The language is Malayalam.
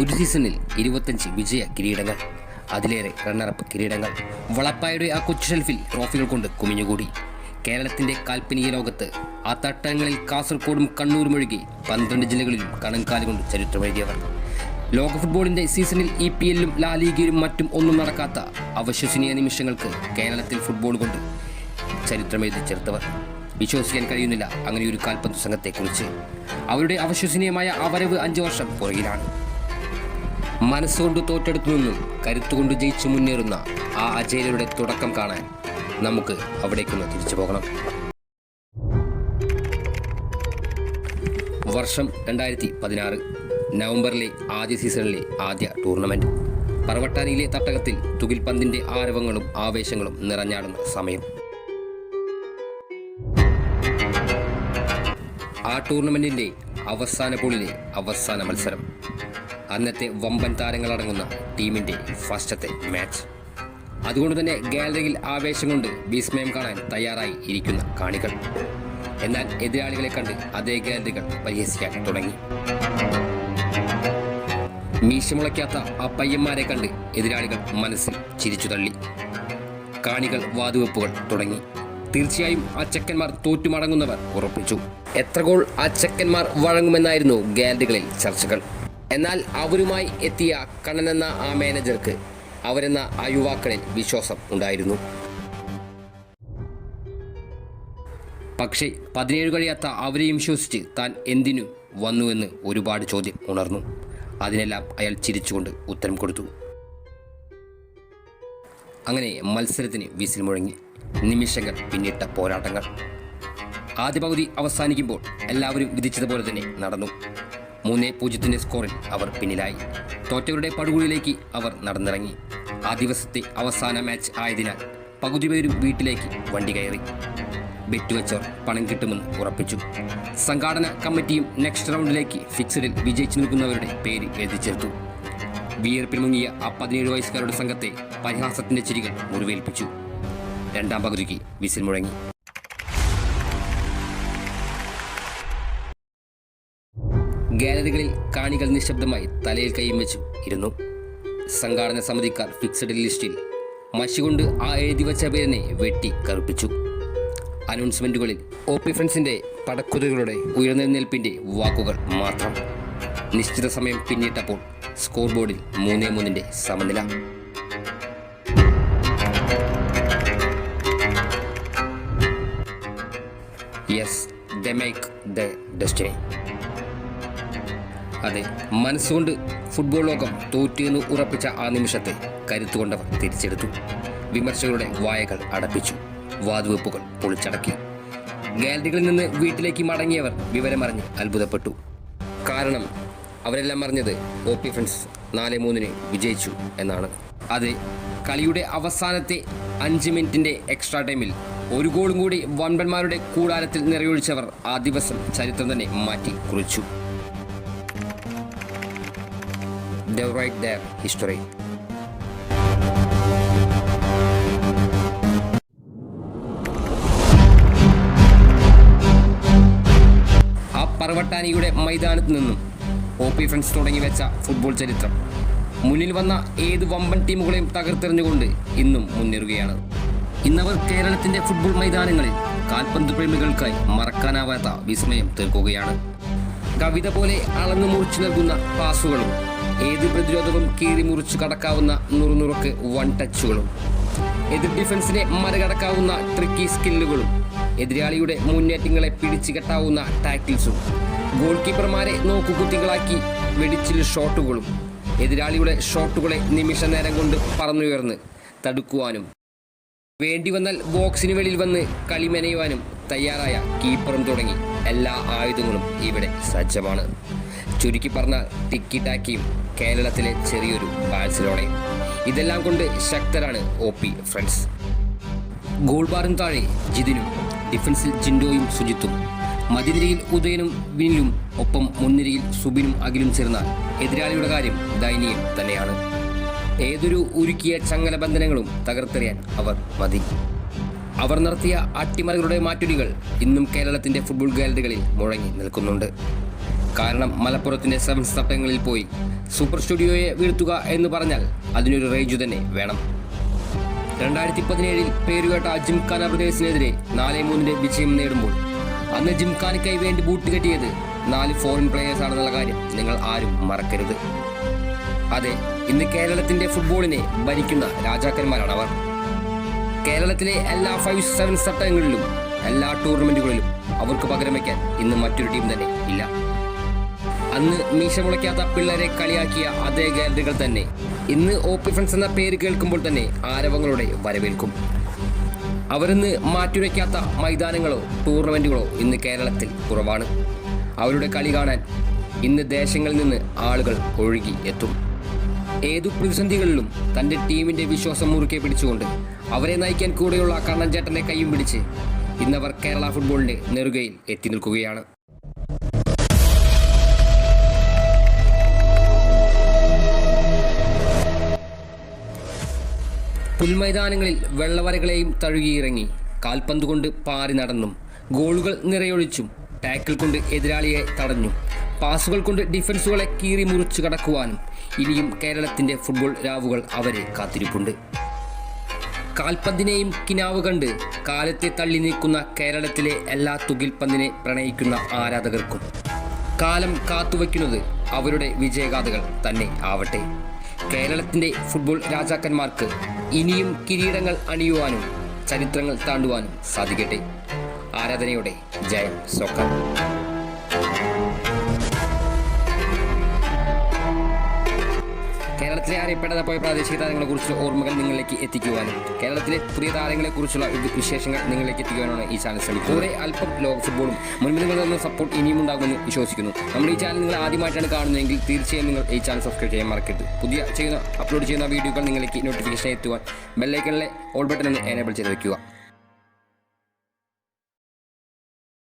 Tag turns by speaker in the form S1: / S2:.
S1: ഒരു സീസണിൽ ഇരുപത്തഞ്ച് വിജയ കിരീടങ്ങൾ. അതിലേറെ റണ്ണറപ്പ് കിരീടങ്ങൾ. വളപ്പായുടെ ആ കൊച്ചു ഷെൽഫിൽ ട്രോഫികൾ കൊണ്ട് കുമിഞ്ഞുകൂടി. കേരളത്തിന്റെ കാൽപ്പനിക ലോകത്ത് ആ തട്ടങ്ങളിൽ കാസർഗോഡും കണ്ണൂരും ഒഴുകി പന്ത്രണ്ട് ജില്ലകളിലും കണങ്കാൽ കൊണ്ട് ചരിത്രമെഴുതിയവർ ലോക ഫുട്ബോളിന്റെ സീസണിൽ ഇ പി എല്ലും ലാ ലീഗയിലും മറ്റും ഒന്നും നടക്കാത്ത അവശ്വസനീയ നിമിഷങ്ങൾക്ക് കേരളത്തിൽ ഫുട്ബോൾ കൊണ്ട് ചരിത്രമെഴുതി ചേർത്തവർ. വിശ്വസിക്കാൻ കഴിയുന്നില്ല അങ്ങനെ ഒരു കാൽപന്ത് സംഘത്തെക്കുറിച്ച്. അവരുടെ അവശ്വസനീയമായ അവരവ് അഞ്ചു വർഷം പുറകിലാണ്. മനസ്സുകൊണ്ട് തോറ്റെടുത്തു നിന്നും കരുത്തുകൊണ്ട് ജയിച്ചു മുന്നേറുന്ന ആ അജയരുടെ തുടക്കം കാണാൻ നമുക്ക് അവിടേക്കൊന്ന് തിരിച്ചു പോകണം. വർഷം രണ്ടായിരത്തി പതിനാറ് നവംബറിലെ ആദ്യ സീസണിലെ ആദ്യ ടൂർണമെന്റ്. പറവട്ടാനിയിലെ തട്ടകത്തിൽ തുകിൽ പന്തിന്റെ ആരവങ്ങളും ആവേശങ്ങളും നിറഞ്ഞാടുന്ന സമയം. ആ ടൂർണമെന്റിന്റെ അവസാന പോളിലെ അവസാന മത്സരം. അന്നത്തെ വമ്പൻ താരങ്ങളടങ്ങുന്ന ടീമിന്റെ ഫസ്റ്റത്തെ മാച്ച് അതുകൊണ്ട് തന്നെ ഗാലറിയിൽ ആവേശം കൊണ്ട് വിസ്മയം കാണാൻ തയ്യാറായി ഇരിക്കുന്ന കാണികൾ. എന്നാൽ എതിരാളികളെ കണ്ട് അതേ ഗാലറികൾ പരിഹസിക്കാൻ തുടങ്ങി. മീശമുളയ്ക്കാത്ത ആ പയ്യന്മാരെ കണ്ട് എതിരാളികൾ മനസ്സിൽ ചിരിച്ചു തള്ളി. കാണികൾ വാതുവെപ്പുകൾ തുടങ്ങി. തീർച്ചയായും ആ തോറ്റുമടങ്ങുന്നവർ ഉറപ്പിച്ചു. എത്ര ഗോൾ ആ വഴങ്ങുമെന്നായിരുന്നു ഗാലറികളിൽ ചർച്ചകൾ. എന്നാൽ അവരുമായി എത്തിയ കണ്ണനെന്ന ആ മാനേജർക്ക് അവരെന്ന ആ യുവാക്കളിൽ വിശ്വാസം ഉണ്ടായിരുന്നു. പക്ഷേ പതിനേഴ് കഴിയാത്ത അവരെയും വിശ്വസിച്ച് താൻ എന്തിനു വന്നുവെന്ന് ഒരുപാട് ചോദ്യം ഉണർന്നു. അതിനെല്ലാം അയാൾ ചിരിച്ചുകൊണ്ട് ഉത്തരം കൊടുത്തു. അങ്ങനെ മത്സരത്തിന് വിസിൽ മുഴങ്ങി. നിമിഷങ്ങൾ പിന്നിട്ട പോരാട്ടങ്ങൾ. ആദ്യ പകുതി അവസാനിക്കുമ്പോൾ എല്ലാവരും വിധിച്ചതുപോലെ തന്നെ നടന്നു. മൂന്നേ പൂജ്യത്തിന്റെ സ്കോറിൽ അവർ പിന്നിലായി. തോറ്റവരുടെ പടുകുഴിയിലേക്ക് അവർ നടന്നിറങ്ങി. ആ ദിവസത്തെ അവസാന മാച്ച് ആയതിനാൽ പകുതി പേരും വീട്ടിലേക്ക് വണ്ടി കയറി. ബെറ്റ് വെച്ചവർ പണം കിട്ടുമെന്ന് ഉറപ്പിച്ചു. സംഘാടന കമ്മിറ്റിയും നെക്സ്റ്റ് റൗണ്ടിലേക്ക് ഫിക്സഡിൽ വിജയിച്ചു നിൽക്കുന്നവരുടെ പേര് എഴുതി ചേർത്തു. വിയർപ്പിൽ മുങ്ങിയ ആ പതിനേഴ് വയസ്സുകാരുടെ സംഘത്തെ പരിഹാസത്തിന്റെ ചിരികൾ മുറിവേൽപ്പിച്ചു. രണ്ടാം പകുതിക്ക് വിസിൽ മുഴങ്ങി. ഗാലറികളിൽ കാണികൾ നിശബ്ദമായി തലയിൽ കൈയും വെച്ചു. ഇരുന്നു. സംഘാടന സമിതിക്കാർ ഫിക്സഡ് ലിസ്റ്റിൽ മഷി കൊണ്ട് ആ എഴുതി വച്ച പേരിനെ വെട്ടി കറുപ്പിച്ചു. അനൗൺസ്മെന്റുകളിൽ ഒ പി ഫ്രണ്ട്സിന്റെ പടക്കുതികളുടെ ഉയർന്നെഴുന്നേൽപ്പിന്റെ വാക്കുകൾ മാത്രം. നിശ്ചിത സമയം പിന്നിട്ടപ്പോൾ സ്കോർ ബോർഡിൽ മൂന്നേ മൂന്നിന്റെ സമനില. Yes the make the destiny അതെ മനസ്സുകൊണ്ട് ഫുട്ബോൾ ലോകം തോറ്റിയെന്ന് ഉറപ്പിച്ച ആ നിമിഷത്തെ കരുത്തുകൊണ്ടവർ തിരിച്ചെടുത്തു. വിമർശകരുടെ വായകൾ അടപ്പിച്ചു. വാതുവെപ്പുകൾ പൊളിച്ചടക്കി. ഗാലറികളിൽ നിന്ന് വീട്ടിലേക്ക് മടങ്ങിയവർ വിവരമറിഞ്ഞ് അത്ഭുതപ്പെട്ടു. കാരണം അവരെല്ലാം അറിഞ്ഞത് ഒ പി ഫ്രണ്ട്സ് നാല് മൂന്നിന് വിജയിച്ചു എന്നാണ്. അത് കളിയുടെ അവസാനത്തെ അഞ്ച് മിനിറ്റിന്റെ എക്സ്ട്രാ ടൈമിൽ ഒരു ഗോളും കൂടി വമ്പന്മാരുടെ കൂടാരത്തിൽ നിറയൊഴിച്ചവർ ആ ദിവസം ചരിത്രം തന്നെ മാറ്റി കുറിച്ചു they write their history. ആ പർവട്ടാനിയുടെ മൈതാനത്ത് നിന്നും ഒ പി ഫ്രണ്ട്സ് തുടങ്ങി വെച്ച ഫുട്ബോൾ ചരിത്രം. മുന്നിൽ വന്ന ഏത് വമ്പൻ ടീമുകളെയും തകർത്തെറിഞ്ഞുകൊണ്ട് ഇന്നും മുന്നേറുകയാണ്. ഇന്നവർ കേരളത്തിന്റെ ഫുട്ബോൾ മൈതാനങ്ങളിൽ കാൽപന്ത് പ്രേമികൾക്കായി മറക്കാനാവാത്ത വിസ്മയം തീർക്കുകയാണ്. കവിത പോലെ അളന്നു മുറിച്ചു നൽകുന്ന പാസുകളും ഏത് പ്രതിരോധവും കീറി മുറിച്ചു കടക്കാവുന്ന നുറുനുറുക്ക് വൺ ടച്ചുകളും എതിർ ഡിഫൻസിനെ മറികടക്കാവുന്ന ട്രിക്കി സ്കില്ലുകളും എതിരാളിയുടെ മുന്നേറ്റങ്ങളെ പിടിച്ചു കെട്ടാവുന്ന ടാക്കിൾസും ഗോൾ കീപ്പർമാരെ നോക്കുകുത്തികളാക്കി വെടിച്ചിൽ ഷോട്ടുകളും എതിരാളിയുടെ ഷോട്ടുകളെ നിമിഷ നേരം കൊണ്ട് പറന്നുയർന്ന് തടുക്കുവാനും. വേണ്ടി വന്നാൽ ബോക്സിന് വെളിയിൽ വന്ന് കളിമെനയുവാനും തയ്യാറായ കീപ്പറും തുടങ്ങി. എല്ലാ ആയുധങ്ങളും ഇവിടെ സജ്ജമാണ്. ചുരുക്കി പറഞ്ഞ ടിക്കി ടാക്കിയും കേരളത്തിലെ ചെറിയൊരു ബാഴ്സലോണയും. ഇതെല്ലാം കൊണ്ട് ശക്തരാണ് ഒ പി ഫ്രണ്ട്സ്. ഗോൾ ബാറിന് താഴെ ജിതിനും ഡിഫൻസിൽ ജിൻഡോയും സുജിത്തും മധ്യനിരയിൽ ഉദയനും വിനിലും ഒപ്പം മുൻനിരയിൽ സുബിനും അഖിലും ചേർന്ന എതിരാളിയുടെ കാര്യം ദയനീയം തന്നെയാണ്. ഏതൊരു ഉരുക്കിയ ചങ്ങല ബന്ധനങ്ങളും തകർത്തെറിയാൻ അവർ മതി. അവർ നടത്തിയ അട്ടിമറികളുടെ മാറ്റുരികൾ ഇന്നും കേരളത്തിന്റെ ഫുട്ബോൾ ഗാലറികളിൽ മുഴങ്ങി നിൽക്കുന്നുണ്ട്. കാരണം മലപ്പുറത്തിന്റെ സെവൻ സ്ഥലങ്ങളിൽ പോയി. സൂപ്പർ സ്റ്റുഡിയോയെ വീഴ്ത്തുക എന്ന് പറഞ്ഞാൽ അതിനൊരു റേഞ്ച് തന്നെ വേണം. രണ്ടായിരത്തി പതിനേഴിൽ പേരുകേട്ട ജിംഖാന ബ്രദേഴ്സിനെതിരെ നാല് മൂന്നിന്റെ വിജയം നേടുമ്പോൾ അന്ന് ജിംഖാനയ്ക്കായി വേണ്ടി ബൂട്ട് കെട്ടിയത് നാല് ഫോറിൻ പ്ലേയേഴ്സ് ആണെന്നുള്ള കാര്യം നിങ്ങൾ ആരും മറക്കരുത്. അതെ ഇന്ന് കേരളത്തിന്റെ ഫുട്ബോളിനെ ഭരിക്കുന്ന രാജാക്കന്മാരാണ് അവർ. കേരളത്തിലെ എല്ലാ ഫൈവ് സെവൻ സട്ടങ്ങളിലും എല്ലാ ടൂർണമെന്റുകളിലും അവർക്ക് പകരം വയ്ക്കാൻ ഇന്ന് മറ്റൊരു ടീം തന്നെ ഇല്ല. അന്ന് മീശ മുളയ്ക്കാത്ത പിള്ളേരെ കളിയാക്കിയ അതേ ഗാലറികൾ തന്നെ. ഇന്ന് ഒ പി ഫ്രണ്ട്സ് എന്ന പേര് കേൾക്കുമ്പോൾ തന്നെ ആരവങ്ങളുടെ വരവേൽക്കും. അവരിന്ന് മാറ്റുരയ്ക്കാത്ത മൈതാനങ്ങളോ ടൂർണമെന്റുകളോ ഇന്ന് കേരളത്തിൽ കുറവാണ്. അവരുടെ കളി കാണാൻ ഇന്ന് ദേശങ്ങളിൽ നിന്ന് ആളുകൾ ഒഴുകി എത്തും. ഏതു പ്രതിസന്ധികളിലും തന്റെ ടീമിന്റെ വിശ്വാസം മുറുക്കെ പിടിച്ചുകൊണ്ട് അവരെ നയിക്കാൻ കൂടെയുള്ള കണ്ണൻ ചേട്ടന്റെ കൈയും പിടിച്ച് ഇന്നവർ കേരള ഫുട്ബോളിന്റെ നെറുകയിൽ എത്തി നിൽക്കുകയാണ്. പുൽമൈതാനങ്ങളിൽ വെള്ളവരകളെയും തഴുകിയിറങ്ങി. കാൽപന്ത് കൊണ്ട് പാറി നടന്നും. ഗോളുകൾ നിറയൊഴിച്ചും ടാക്കിൾ കൊണ്ട് എതിരാളിയെ തടഞ്ഞു. പാസുകൾ കൊണ്ട് ഡിഫൻസുകളെ കീറി മുറിച്ചു കടക്കുവാനും ഇനിയും കേരളത്തിന്റെ ഫുട്ബോൾ രാവുകൾ അവരെ കാത്തിരിപ്പുണ്ട്. കാൽപന്തിനെയും കിനാവ് കണ്ട് കാലത്തെ തള്ളി നീക്കുന്ന കേരളത്തിലെ എല്ലാ തുകിൽപന്തിനെ പ്രണയിക്കുന്ന ആരാധകർക്കും കാലം കാത്തുവയ്ക്കുന്നത് അവരുടെ വിജയഗാഥകൾ തന്നെ ആവട്ടെ. കേരളത്തിന്റെ ഫുട്ബോൾ രാജാക്കന്മാർക്ക് ഇനിയും കിരീടങ്ങൾ അണിയുവാനും ചരിത്രങ്ങൾ താണ്ടുവാനും സാധിക്കട്ടെ. ആരാധനയോടെ ജയം സോക്കർ അറിയപ്പെടാതെ പോയ പ്രാദേശിക താരങ്ങളെക്കുറിച്ചുള്ള ഓർമ്മകൾ നിങ്ങളിലേക്ക് എത്തിക്കുവാനും കേരളത്തിലെ പുതിയ താരങ്ങളെക്കുറിച്ചുള്ള വിശേഷങ്ങൾ നിങ്ങളിലേക്ക് എത്തിക്കുവാനാണ് ഈ ചാനൽ ശ്രമിക്കുന്നത്. കൂടെ അല്പം ലോക ഫുട്ബോളും മുൻപിൽ തന്ന സപ്പോർട്ട് ഇനിയും ഉണ്ടാകുമെന്ന് വിശ്വസിക്കുന്നു. നമ്മുടെ ഈ ചാനൽ നിങ്ങൾ ആദ്യമായിട്ടാണ് കാണുന്നതെങ്കിൽ തീർച്ചയായും നിങ്ങൾ ഈ ചാനൽ സബ്സ്ക്രൈബ് ചെയ്യാൻ മറക്കരുത്. പുതിയ ചെയ്യുന്ന അപ്ലോഡ് ചെയ്യുന്ന വീഡിയോകൾ നിങ്ങളിലേക്ക് നോട്ടിഫിക്കേഷൻ എത്തുവാൻ ബെല്ലൈക്കണിലെ ഓൾ ബട്ടൺ എനേബിൾ ചെയ്ത് വെക്കുക.